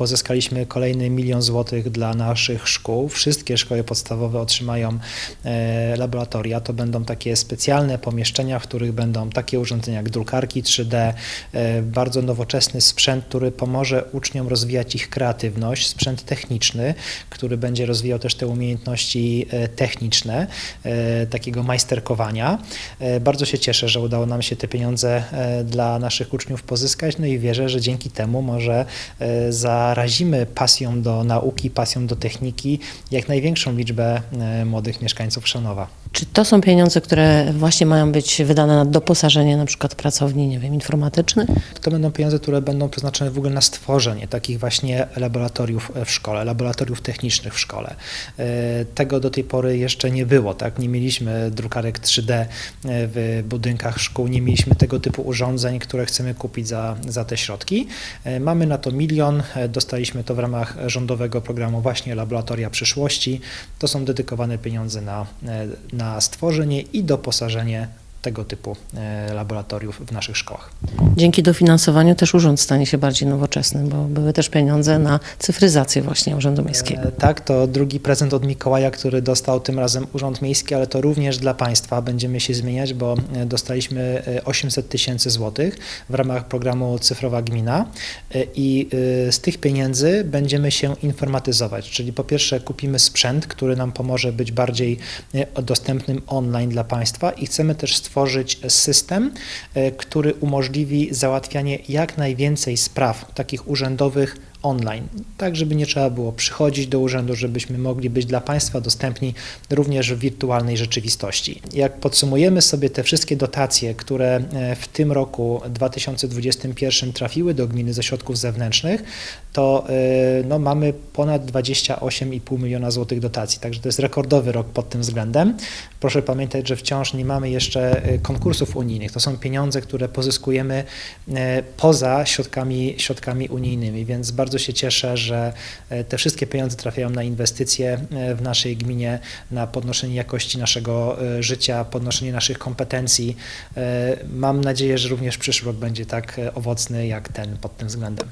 pozyskaliśmy kolejny milion złotych dla naszych szkół. Wszystkie szkoły podstawowe otrzymają e, laboratoria. To będą takie specjalne pomieszczenia, w których będą takie urządzenia jak drukarki 3D, e, bardzo nowoczesny sprzęt, który pomoże uczniom rozwijać ich kreatywność, sprzęt techniczny, który będzie rozwijał też te umiejętności e, techniczne, takiego majsterkowania. Bardzo się cieszę, że udało nam się te pieniądze dla naszych uczniów pozyskać, no i wierzę, że dzięki temu może e, zarazimy pasją do nauki, pasją do techniki jak największą liczbę e, młodych mieszkańców Szanowa. Czy to są pieniądze, które właśnie mają być wydane na doposażenie na przykład pracowni, nie wiem, informatycznych? To będą pieniądze, które będą przeznaczone w ogóle na stworzenie takich właśnie laboratoriów w szkole, laboratoriów technicznych w szkole. E, Tego do tej pory jeszcze nie było, tak? Nie mieliśmy drukarek 3D e, w budynkach szkół, nie mieliśmy tego typu urządzeń, które chcemy kupić za, za te środki. E, Mamy na to milion, dostaliśmy to w ramach rządowego programu właśnie Laboratoria Przyszłości. To są dedykowane pieniądze na, e, stworzenie i doposażenie tego typu e, laboratoriów w naszych szkołach. Dzięki dofinansowaniu też urząd stanie się bardziej nowoczesny, bo były też pieniądze na cyfryzację właśnie Urzędu Miejskiego. E, Tak, to drugi prezent od Mikołaja, który dostał tym razem Urząd Miejski, ale to również dla państwa będziemy się zmieniać, bo e, dostaliśmy e, 800 tysięcy złotych w ramach programu Cyfrowa Gmina i z tych pieniędzy będziemy się informatyzować, czyli po pierwsze kupimy sprzęt, który nam pomoże być bardziej dostępnym online dla państwa i chcemy też stworzyć system, e, który umożliwi załatwianie jak najwięcej spraw takich urzędowych online, tak żeby nie trzeba było przychodzić do urzędu, żebyśmy mogli być dla Państwa dostępni również w wirtualnej rzeczywistości. Jak podsumujemy sobie te wszystkie dotacje, które e, w tym roku 2021 trafiły do gminy ze środków zewnętrznych, to e, no, mamy ponad 28,5 miliona złotych dotacji, także to jest rekordowy rok pod tym względem. Proszę pamiętać, że wciąż nie mamy jeszcze e, konkursów unijnych. To są pieniądze, które pozyskujemy poza środkami, środkami unijnymi, więc bardzo się cieszę, że e, te wszystkie pieniądze trafiają na inwestycje e, w naszej gminie, na podnoszenie jakości naszego e, życia, podnoszenie naszych kompetencji. Mam nadzieję, że również przyszły rok będzie tak owocny jak ten pod tym względem.